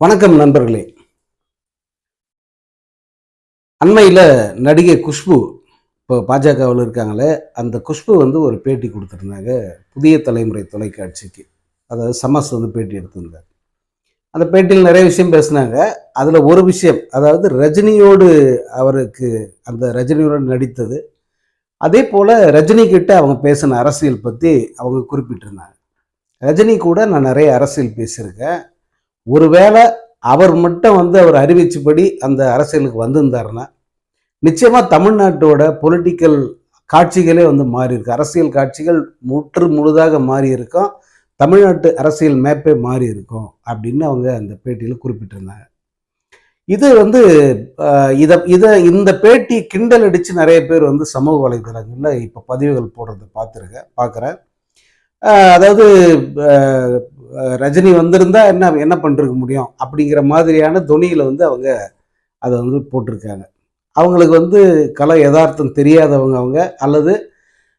வணக்கம் நண்பர்களே. அண்மையில் நடிகை குஷ்பு இப்போ பாஜகவில் இருக்காங்களே அந்த குஷ்பு வந்து ஒரு பேட்டி கொடுத்துருந்தாங்க புதிய தலைமுறை தொலைக்காட்சிக்கு. அதாவது சமஸ் வந்து பேட்டி எடுத்திருந்தார். அந்த பேட்டியில் நிறைய விஷயம் பேசினாங்க. அதில் ஒரு விஷயம் அதாவது ரஜினியோடு அவருக்கு அந்த ரஜினியோடு நடித்தது. அதே போல் ரஜினி கிட்ட அவங்க பேசின அரசியல் பற்றி அவங்க குறிப்பிட்டிருந்தாங்க. ரஜினி கூட நான் நிறைய அரசியல் பேசியிருக்கேன். ஒருவேளை அவர் மட்டும் வந்து அவர் அறிவிச்சபடி அந்த அரசியலுக்கு வந்திருந்தாருன்னா நிச்சயமாக தமிழ்நாட்டோட பொலிட்டிக்கல் காட்சிகளே வந்து மாறி இருக்கு அரசியல் காட்சிகள் முற்று முழுதாக மாறி இருக்கும் தமிழ்நாட்டு அரசியல் மேப்பே மாறி இருக்கும் அப்படின்னு அவங்க அந்த பேட்டியில் குறிப்பிட்டிருந்தாங்க. இது வந்து இதை இதை இந்த பேட்டி கிண்டல் அடித்து நிறைய பேர் வந்து சமூக வலைதளங்களில் இப்போ பதிவுகள் போடுறத பார்த்துருக்கேன் பார்க்குறேன். அதாவது ரஜினி வந்திருந்தா என்ன என்ன பண்ணிருக்க முடியும்? அப்படிங்கிற மாதிரியான துணியில் வந்து அவங்க அதை வந்து போட்டிருக்காங்க. அவங்களுக்கு வந்து கலை யதார்த்தம் தெரியாதவங்க அவங்க. அல்லது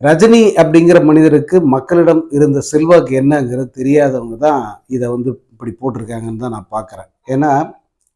ரஜினி அப்படிங்கிற மனிதருக்கு மக்களிடம் இருந்த செல்வாக்கு என்னங்கிறது தெரியாதவங்க தான் இதை வந்து இப்படி போட்டிருக்காங்கன்னு தான் நான் பார்க்குறேன். ஏன்னா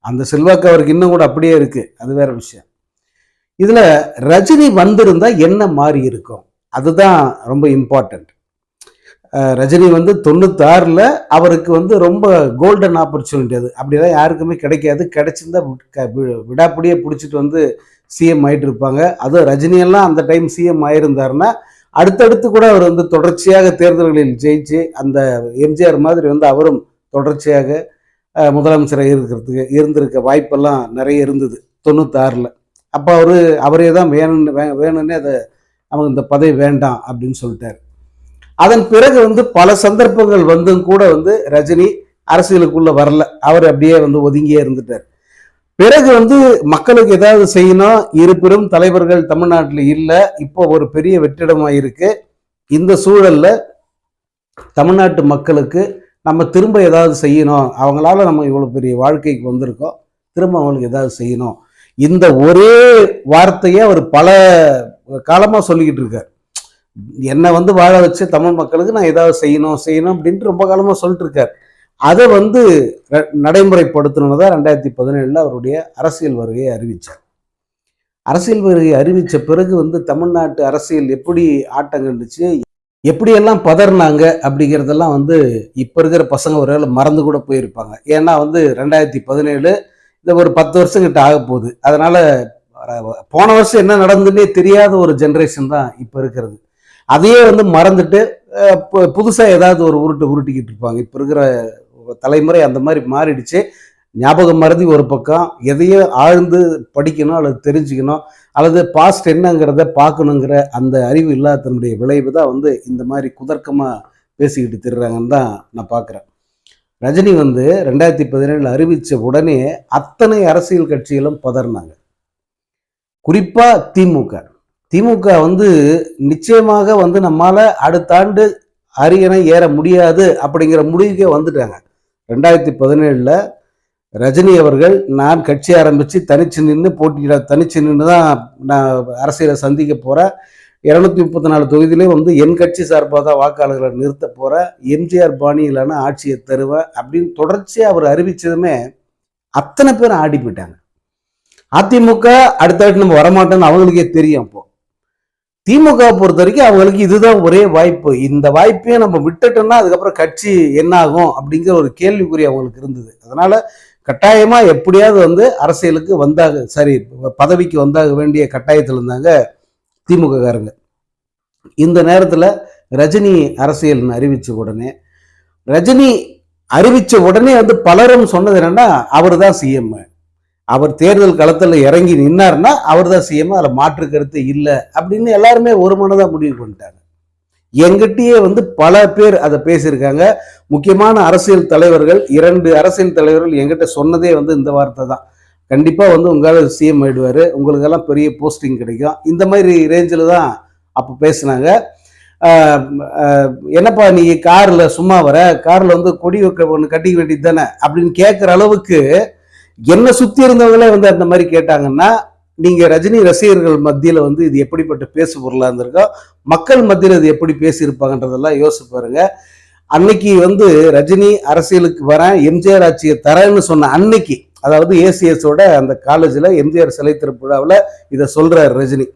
அந்த செல்வாக்கு அவருக்கு இன்னும் கூட அப்படியே இருக்குது அது வேற விஷயம். இதில் ரஜினி வந்திருந்தால் என்ன மாறி இருக்கும்? அதுதான் ரொம்ப இம்பார்ட்டண்ட் ரஜினி வந்து தொண்ணூத்தாறில் அவருக்கு வந்து ரொம்ப கோல்டன் ஆப்பர்ச்சுனிட்டி அது. அப்படிலாம் யாருக்குமே கிடைக்காது. கிடைச்சிருந்தா வி- க- வி- விடாப்பிடியே பிடிச்சிட்டு வந்து சிஎம் ஆகிட்டு இருப்பாங்க. அதுவும் ரஜினியெல்லாம் அந்த டைம் சிஎம் ஆயிருந்தாருன்னா அடுத்தடுத்து கூட அவர் வந்து தொடர்ச்சியாக தேர்தல்களில் ஜெயிச்சு அந்த எம்ஜிஆர் மாதிரி வந்து அவரும் தொடர்ச்சியாக முதலமைச்சராக இருக்கிறதுக்கு இருந்திருக்க வாய்ப்பெல்லாம் நிறைய இருந்தது தொண்ணூத்தாறில். அப்போ அவர் அவரே தான் வேணும்னு வே- வேணும்னே அதை நமக்கு இந்த பதவி வேண்டாம் அப்படின்னு சொல்லிட்டார். அதன் பிறகு வந்து பல சந்தர்ப்பங்கள் வந்தும் கூட வந்து ரஜினி அரசியலுக்குள்ள வரல. அவர் அப்படியே வந்து ஒதுங்கியே இருந்துட்டார். பிறகு வந்து மக்களுக்கு ஏதாவது செய்யணும். இருப்பினும் தலைவர்கள் தமிழ்நாட்டில் இல்லை. இப்போ ஒரு பெரிய வெற்றிடமாக இருக்கு. இந்த சூழல்ல தமிழ்நாட்டு மக்களுக்கு நம்ம திரும்ப ஏதாவது செய்யணும். அவங்களால நம்ம இவ்வளோ பெரிய வாழ்க்கைக்கு வந்திருக்கோம். திரும்ப அவங்களுக்கு ஏதாவது செய்யணும். இந்த ஒரே வார்த்தையை அவர் பல காலமாக சொல்லிக்கிட்டு இருக்கார். என்னை வந்து வாழ வச்சு தமிழ் மக்களுக்கு நான் ஏதாவது செய்யணும் செய்யணும் அப்படின்ட்டு ரொம்ப காலமாக சொல்லிட்டு இருக்கார். அதை வந்து ர- நடைமுறைப்படுத்தணுன்னு ரெண்டாயிரத்தி பதினேழில் அவருடைய அரசியல் வருகையை அறிவித்தார் அரசியல் வருகையை அறிவித்த பிறகு வந்து தமிழ்நாட்டு அரசியல் எப்படி ஆட்டம் கண்டுச்சு எப்படியெல்லாம் பதறினாங்க அப்படிங்கிறதெல்லாம் வந்து இப்போ இருக்கிற பசங்க ஒரு வேலை மறந்து கூட போயிருப்பாங்க. ஏன்னா வந்து ரெண்டாயிரத்தி பதினேழு இந்த ஒரு பத்து வருஷம் கிட்ட ஆக போகுது. அதனால போன வருஷம் என்ன நடந்துன்னே தெரியாத ஒரு ஜென்ரேஷன் தான் இப்போ இருக்கிறது. அதையே வந்து மறந்துட்டு புதுசாக பு- ஏதாவது ஒரு உருட்டு உருட்டிக்கிட்டு இருப்பாங்க. இப்போ இருக்கிற தலைமுறை அந்த மாதிரி மாறிடுச்சு. ஞாபகம் மறதி ஒரு பக்கம். எதையோ ஆழ்ந்து படிக்கணும் அல்லது தெரிஞ்சுக்கணும் அல்லது பாஸ்ட் என்னங்கிறத பார்க்கணுங்கிற அந்த அறிவு இல்லாதனுடைய விளைவு தான் வந்து இந்த மாதிரி குதர்க்கமாக பேசிக்கிட்டு திரிறாங்கன்னு தான் நான் பார்க்குறேன். ரஜினி வந்து ரெண்டாயிரத்தி பதினேழில் அறிவித்த உடனே அத்தனை அரசியல் கட்சிகளும் பதறினாங்க. குறிப்பாக திமுக திமுக வந்து நிச்சயமாக வந்து நம்மால அடுத்த ஆண்டு அரியணை ஏற முடியாது அப்படிங்கிற முடிவுக்கே வந்துட்டாங்க. ரெண்டாயிரத்தி பதினேழில் ரஜினி அவர்கள் நான் கட்சி ஆரம்பித்து தனிச்சு நின்று போட்டியிட தனிச்சு நின்று தான் நான் அரசியலை சந்திக்க போகிறேன் இரநூத்தி முப்பத்தி நாலு தொகுதியிலே வந்து என் கட்சி சார்பாக தான் வாக்காளர்களை நிறுத்த போகிறேன் எம்ஜிஆர் பாணியிலான ஆட்சியை தருவேன் அப்படின்னு தொடர்ச்சியாக அவர் அறிவித்ததுமே அத்தனை பேரும் ஆடி போயிட்டாங்க. அதிமுக அடுத்த நம்ம வரமாட்டோம்னு அவங்களுக்கே தெரியும் அப்போ. திமுக பொறுத்த வரைக்கும் அவங்களுக்கு இதுதான் ஒரே வாய்ப்பு. இந்த வாய்ப்பையும் நம்ம விட்டுட்டோம்னா அதுக்கப்புறம் கட்சி என்ன ஆகும் அப்படிங்கிற ஒரு கேள்விக்குறி அவங்களுக்கு இருந்தது. அதனால கட்டாயமா எப்படியாவது வந்து அரசியலுக்கு வந்தாக சரி பதவிக்கு வந்தாக வேண்டிய கட்டாயத்தில் இருந்தாங்க திமுக காரங்க. இந்த நேரத்தில் ரஜினி அரசியல்னு அறிவிச்ச உடனே ரஜினி அறிவிச்ச உடனே வந்து பலரும் சொன்னது என்னன்னா அவர் தான் சிஎம் அவர் தேர்தல் களத்தில் இறங்கி நின்னார்னா அவர் தான் சிஎம் அதில் மாற்று கருத்து இல்லை அப்படின்னு எல்லாருமே ஒரு மனதாக முடிவு பண்ணிட்டாங்க. எங்கிட்டயே வந்து பல பேர் அதை பேசியிருக்காங்க. முக்கியமான அரசியல் தலைவர்கள் இரண்டு அரசியல் தலைவர்கள் எங்கிட்ட சொன்னதே வந்து இந்த வார்த்தை தான். கண்டிப்பாக வந்து உங்களால் சிஎம் ஆயிடுவார். உங்களுக்கெல்லாம் பெரிய போஸ்டிங் கிடைக்கும். இந்த மாதிரி ரேஞ்சில் தான் அப்போ பேசுனாங்க. என்னப்பா நீ காரில் சும்மா வர? காரில் வந்து கொடி ஒன்று கட்டிக்க வேண்டியது தானே? அப்படின்னு கேட்குற அளவுக்கு என்னை சுற்றி இருந்தவங்களே வந்து அந்த மாதிரி கேட்டாங்கன்னா நீங்கள் ரஜினி ரசிகர்கள் மத்தியில் வந்து இது எப்படிப்பட்ட பேசு பொருளாக இருந்திருக்கோ மக்கள் மத்தியில் இது எப்படி பேசியிருப்பாங்கன்றதெல்லாம் யோசிச்சு பாருங்க. அன்னைக்கு வந்து ரஜினி அரசியலுக்கு வரேன் எம்ஜிஆர் ஆட்சியை தரேன்னு சொன்ன அன்னைக்கு அதாவது ஏசிஎஸோட அந்த காலேஜில் எம்ஜிஆர் சிலை திருப்பிழாவில் இதை சொல்கிறார் ரஜினி.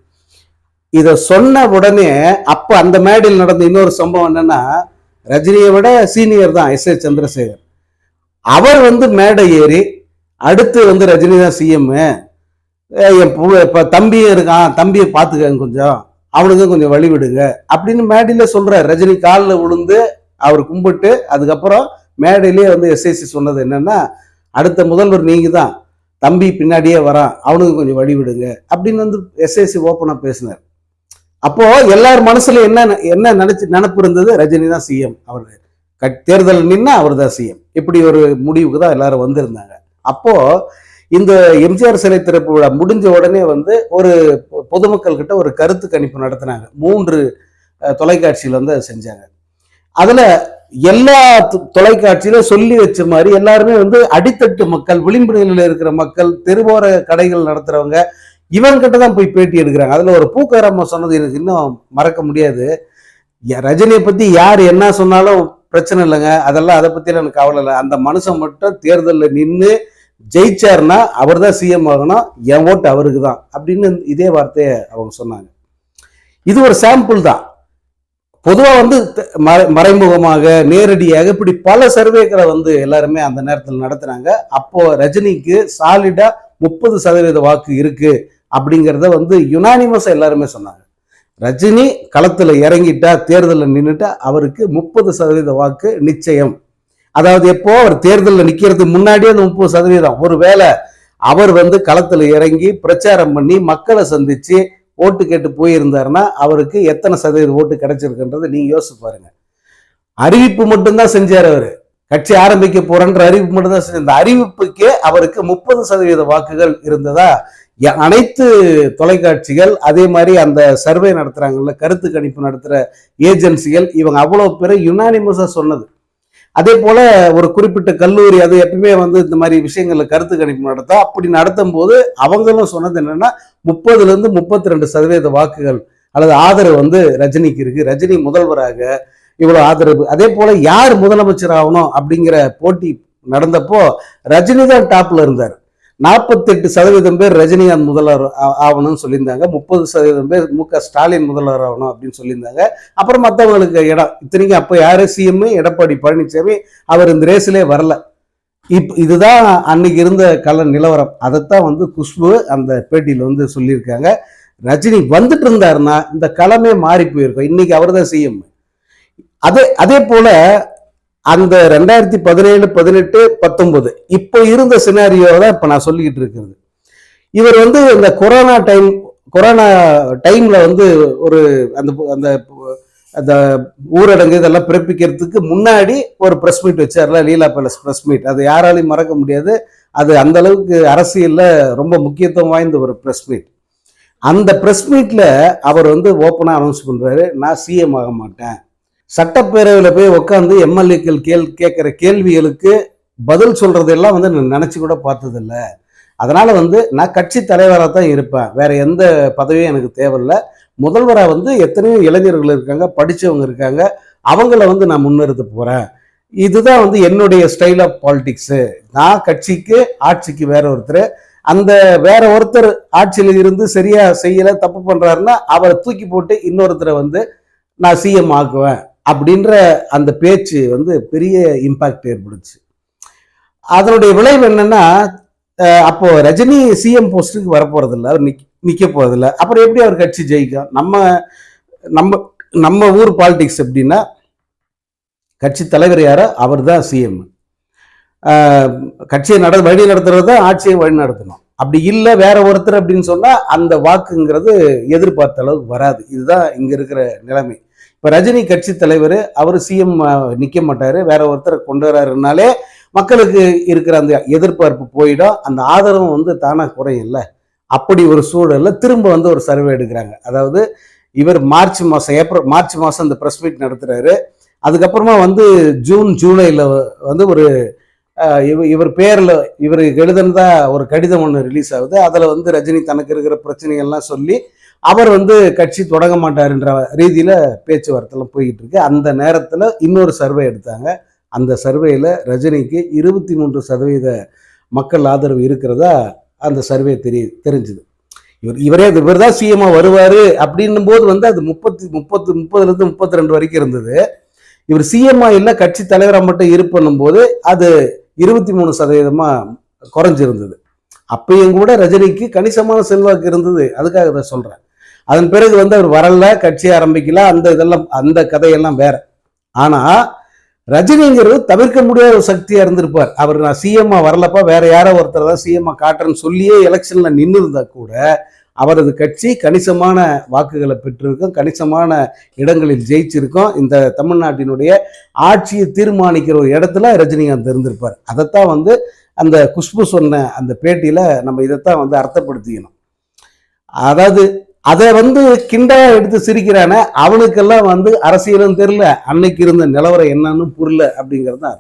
இதை சொன்ன உடனே அப்போ அந்த மேடையில் நடந்த இன்னொரு சம்பவம் என்னன்னா ரஜினியை விட சீனியர் தான் எஸ் ஏ சந்திரசேகர். அவர் வந்து மேடை ஏறி அடுத்து வந்து ரஜினி தான் சிஎம்மு என் இப்போ தம்பியும் இருக்கான் தம்பியை பார்த்துக்கங்க கொஞ்சம். அவனுக்கும் கொஞ்சம் வழி விடுங்க. அப்படின்னு மேடையில் சொல்கிறார் ரஜினி காலில் விழுந்து அவர் கும்பிட்டு அதுக்கப்புறம் மேடையிலேயே வந்து எஸ்ஐசி சொன்னது என்னென்னா அடுத்த முதல்வர் நீங்கள் தான் தம்பி பின்னாடியே வரான். அவனுக்கும் கொஞ்சம் வழி விடுங்க. அப்படின்னு வந்து எஸ்ஐசி ஓப்பனாக பேசினார். அப்போது எல்லார் மனசில் என்ன என்ன நினச்சி நினப்பு இருந்தது? ரஜினி தான் சிஎம் அவர் கட் தேர்தல் நின்னா அவர் தான் சிஎம் இப்படி ஒரு முடிவுக்கு தான் எல்லாரும் வந்திருந்தாங்க. அப்போ இந்த எம்ஜிஆர் சிலை திறப்பு விழா முடிஞ்ச உடனே வந்து ஒரு பொ- பொதுமக்கள் கிட்ட ஒரு கருத்து கணிப்பு நடத்தினாங்க. மூன்று தொலைக்காட்சியில் வந்து அதை செஞ்சாங்க. அதுல எல்லா தொலைக்காட்சியிலும் சொல்லி வச்ச மாதிரி எல்லாருமே வந்து அடித்தட்டு மக்கள் விளிம்பு நிலையில் இருக்கிற மக்கள் தெருவோர கடைகள் நடத்துறவங்க இவன்கிட்ட தான் போய் பேட்டி எடுக்கிறாங்க. அதுல ஒரு பூக்காரம்மா சொன்னது எனக்கு இன்னும் மறக்க முடியாது. ரஜினியை பத்தி யார் என்ன சொன்னாலும் பிரச்சனை இல்லைங்க. அதெல்லாம் அதை பத்திலாம் எனக்கு கவலை இல்லை. அந்த மனுஷன் மட்டும் தேர்தலில் நின்று ஜெயிச்சாருன்னா அவர் தான் சிஎம் ஆகணும் என் ஓட்டு அவருக்கு தான் அப்படின்னு இதே வார்த்தையை அவங்க சொன்னாங்க. இது ஒரு சாம்பிள் தான். பொதுவாக வந்து மறைமுகமாக நேரடியாக இப்படி பல சர்வேக்களை வந்து எல்லாருமே அந்த நேரத்தில் நடத்துனாங்க அப்போ ரஜினிக்கு சாலிடா முப்பது சதவீத வாக்கு இருக்கு அப்படிங்கிறத வந்து யுனானிமஸாக எல்லாருமே சொன்னாங்க. ரஜினி களத்தில் இறங்கிட்டா தேர்தலில் நின்றுட்டா அவருக்கு முப்பது சதவீத வாக்கு நிச்சயம். அதாவது எப்போ அவர் தேர்தலில் நிற்கிறதுக்கு முன்னாடியே அந்த முப்பது சதவீதம். ஒருவேளை அவர் வந்து களத்தில் இறங்கி பிரச்சாரம் பண்ணி மக்களை சந்தித்து ஓட்டு கேட்டு போயிருந்தாருன்னா அவருக்கு எத்தனை சதவீத ஓட்டு கிடைச்சிருக்குன்றது நீங்கள் யோசிச்சு பாருங்க. அறிவிப்பு மட்டும்தான் செஞ்சார் அவர். கட்சி ஆரம்பிக்க போறன்ற அறிவிப்பு மட்டும்தான் செஞ்சார் இந்த அறிவிப்புக்கே அவருக்கு முப்பது சதவீத வாக்குகள் இருந்ததா? அனைத்து தொலைக்காட்சிகள் அதே மாதிரி அந்த சர்வே நடத்துறாங்கல்ல கருத்து கணிப்பு நடத்துகிற ஏஜென்சிகள் இவங்க அவ்வளோ பேரை யுனானிமஸாக சொன்னது. அதே போல ஒரு குறிப்பிட்ட கல்லூரி அது எப்பவுமே வந்து இந்த மாதிரி விஷயங்களில் கருத்து கணிப்பு நடத்தா அப்படி நடத்தும் போது அவங்களும் சொன்னது என்னன்னா முப்பதுல இருந்து முப்பத்தி ரெண்டு சதவீத வாக்குகள் அல்லது ஆதரவு வந்து ரஜினிக்கு இருக்கு. ரஜினி முதல்வராக இவ்வளவு ஆதரவு. அதே போல யார் முதலமைச்சர் ஆகணும் அப்படிங்கிற போட்டி நடந்தப்போ ரஜினி தான் டாப்ல இருந்தார். நாற்பத்தெட்டு சதவீதம் பேர் ரஜினிகாந்த் முதல்வர் ஆ- ஆகணும்னு சொல்லியிருந்தாங்க. முப்பது சதவீதம் பேர் மு க ஸ்டாலின் முதல்வர் ஆகணும் அப்படின்னு சொல்லியிருந்தாங்க. அப்புறம் மற்றவங்களுக்கு இடம். இத்தனைக்கும் அப்போ யார் சிஎம் எடப்பாடி பழனிசாமி அவர் இந்த ரேஸ்லே வரல. இப் இதுதான் அன்னைக்கு இருந்த கல நிலவரம். அதைத்தான் வந்து குஷ்பு அந்த பேட்டியில் வந்து சொல்லியிருக்காங்க. ரஜினி வந்துட்டு இருந்தாருன்னா இந்த களமே மாறி போயிருக்கும். இன்னைக்கு அவர் தான் சிஎம் அதே அதே போல அந்த ரெண்டாயிரத்தி பதினேழு பதினெட்டு பத்தொன்பது. இப்போ இருந்த சினாரியோ தான் இப்போ நான் சொல்லிக்கிட்டு இருக்கிறது. இவர் வந்து இந்த கொரோனா டைம் கொரோனா டைம்ல வந்து ஒரு அந்த அந்த அந்த ஊரடங்கு இதெல்லாம் பிறப்பிக்கிறதுக்கு முன்னாடி ஒரு ப்ரெஸ் மீட் வச்சார்ல லீலா பேலஸ் ப்ரெஸ் மீட் அது யாராலையும் மறக்க முடியாது. அது அந்த அளவுக்கு அரசியலில் ரொம்ப முக்கியத்துவம் வாய்ந்த ஒரு ப்ரெஸ் மீட் அந்த ப்ரெஸ் மீட்ல அவர் வந்து ஓப்பனாக அனௌன்ஸ் பண்ணுறாரு நான் சிஎம் ஆக மாட்டேன். சட்டப்பேரவையில் போய் உட்காந்து எம்எல்ஏக்கள் கேள் கேட்குற கேள்விகளுக்கு பதில் சொல்கிறதெல்லாம் வந்து நான் நினச்சி கூட பார்த்ததில்ல. அதனால் வந்து நான் கட்சி தலைவராக தான் இருப்பேன். வேற எந்த பதவியும் எனக்கு தேவையில்ல. முதல்வராக வந்து எத்தனையோ இளைஞர்கள் இருக்காங்க படித்தவங்க இருக்காங்க. அவங்கள வந்து நான் முன்னிறுத்த போகிறேன் இதுதான் வந்து என்னுடைய ஸ்டைல் ஆஃப் பாலிடிக்ஸு நான் கட்சிக்கு ஆட்சிக்கு வேற ஒருத்தர். அந்த வேற ஒருத்தர் ஆட்சியில் இருந்து சரியாக செய்யலை தப்பு பண்ணுறாருன்னா அவரை தூக்கி போட்டு இன்னொருத்தரை வந்து நான் சிஎம் ஆக்குவேன். அப்படின்ற அந்த பேச்சு வந்து பெரிய இம்பாக்ட் ஏற்படுச்சு. அதனுடைய விளைவு என்னன்னா அப்போ ரஜினி சிஎம் போஸ்ட்டுக்கு வரப்போறதில்ல அவர் நிக்க நிற்க போறதில்ல. அப்புறம் எப்படி அவர் கட்சி ஜெயிக்கும்? நம்ம நம்ம நம்ம ஊர் பாலிடிக்ஸ் எப்படின்னா கட்சி தலைவர் யாரோ அவர் தான் சிஎம் கட்சியை நட வழி நடத்துறது தான் ஆட்சியை வழி நடத்தணும். அப்படி இல்லை வேற ஒருத்தர் அப்படின்னு சொன்னால் அந்த வாக்குங்கிறது எதிர்பார்த்த அளவுக்கு வராது. இதுதான் இங்கே இருக்கிற நிலைமை. இப்போ ரஜினி கட்சி தலைவர் அவர் சிஎம் நிற்க மாட்டார். வேற ஒருத்தர் கொண்டு வராருனாலே மக்களுக்கு இருக்கிற அந்த எதிர்பார்ப்பு போயிடும். அந்த ஆதரவும் வந்து தானா குறையும்ல. அப்படி ஒரு சூழலில் திரும்ப வந்து ஒரு சர்வே எடுக்கிறாங்க. அதாவது இவர் மார்ச் மாதம் ஏப்ரல் மார்ச் மாதம் இந்த ப்ரெஸ் மீட் நடத்துகிறாரு அதுக்கப்புறமா வந்து ஜூன் ஜூலையில் வந்து ஒரு இவ இவர் பேரில் இவர் எழுதுனதா ஒரு கடிதம் ஒன்று ரிலீஸ் ஆகுது. அதில் வந்து ரஜினி தனக்கு இருக்கிற பிரச்சனைகள்லாம் சொல்லி அவர் வந்து கட்சி தொடங்க மாட்டாருன்ற ரீதியில் பேச்சுவார்த்தைலாம் போய்கிட்டு இருக்கு அந்த நேரத்தில் இன்னொரு சர்வே எடுத்தாங்க. அந்த சர்வேயில் ரஜினிக்கு இருபத்தி மூன்று சதவீத மக்கள் ஆதரவு இருக்கிறதா அந்த சர்வே தெரிய தெரிஞ்சுது. இவர் இவரே இவர் தான் சிஎம்மாக வருவார் அப்படின்னும் போது வந்து அது முப்பத்தி முப்பத்து முப்பதுலேருந்து முப்பத்தி ரெண்டு வரைக்கும் இருந்தது. இவர் சிஎம்மா இல்லை கட்சி தலைவராக மட்டும் இருப்பண்ணும் போது அது இருபத்தி மூணு சதவீதமாக குறைஞ்சிருந்தது. அப்பயும் கூட ரஜினிக்கு கணிசமான செல்வாக்கு இருந்தது. அதுக்காக தான் சொல்கிறேன் அதன் பிறகு வந்து அவர் வரல கட்சி ஆரம்பிக்கல அந்த இதெல்லாம் அந்த கதையெல்லாம் வேற. ஆனால் ரஜினிங்கிறது தவிர்க்க முடியாத ஒரு சக்தியா இருந்திருப்பார். அவர் நான் சிஎம்மா வரலப்பா வேற யாரோ ஒருத்தர் தான் சிஎம்மா காட்டுறேன்னு சொல்லியே எலெக்ஷன்ல நின்று இருந்தா கூட அவரது கட்சி கணிசமான வாக்குகளை பெற்றிருக்கும் கணிசமான இடங்களில் ஜெயிச்சிருக்கும். இந்த தமிழ்நாட்டினுடைய ஆட்சியை தீர்மானிக்கிற ஒரு இடத்துல ரஜினிகாந்த் இருந்திருப்பார். அதைத்தான் வந்து அந்த குஷ்பு சொன்ன அந்த பேட்டியில நம்ம இதைத்தான் வந்து அர்த்தப்படுத்திக்கணும். அதாவது அதை வந்து கிண்டா எடுத்து சிரிக்கிறானே அவனுக்கெல்லாம் வந்து அரசியலும் தெரியல. அன்னைக்கு இருந்த நிலவரம் என்னன்னு புரியல அப்படிங்கிறது தான்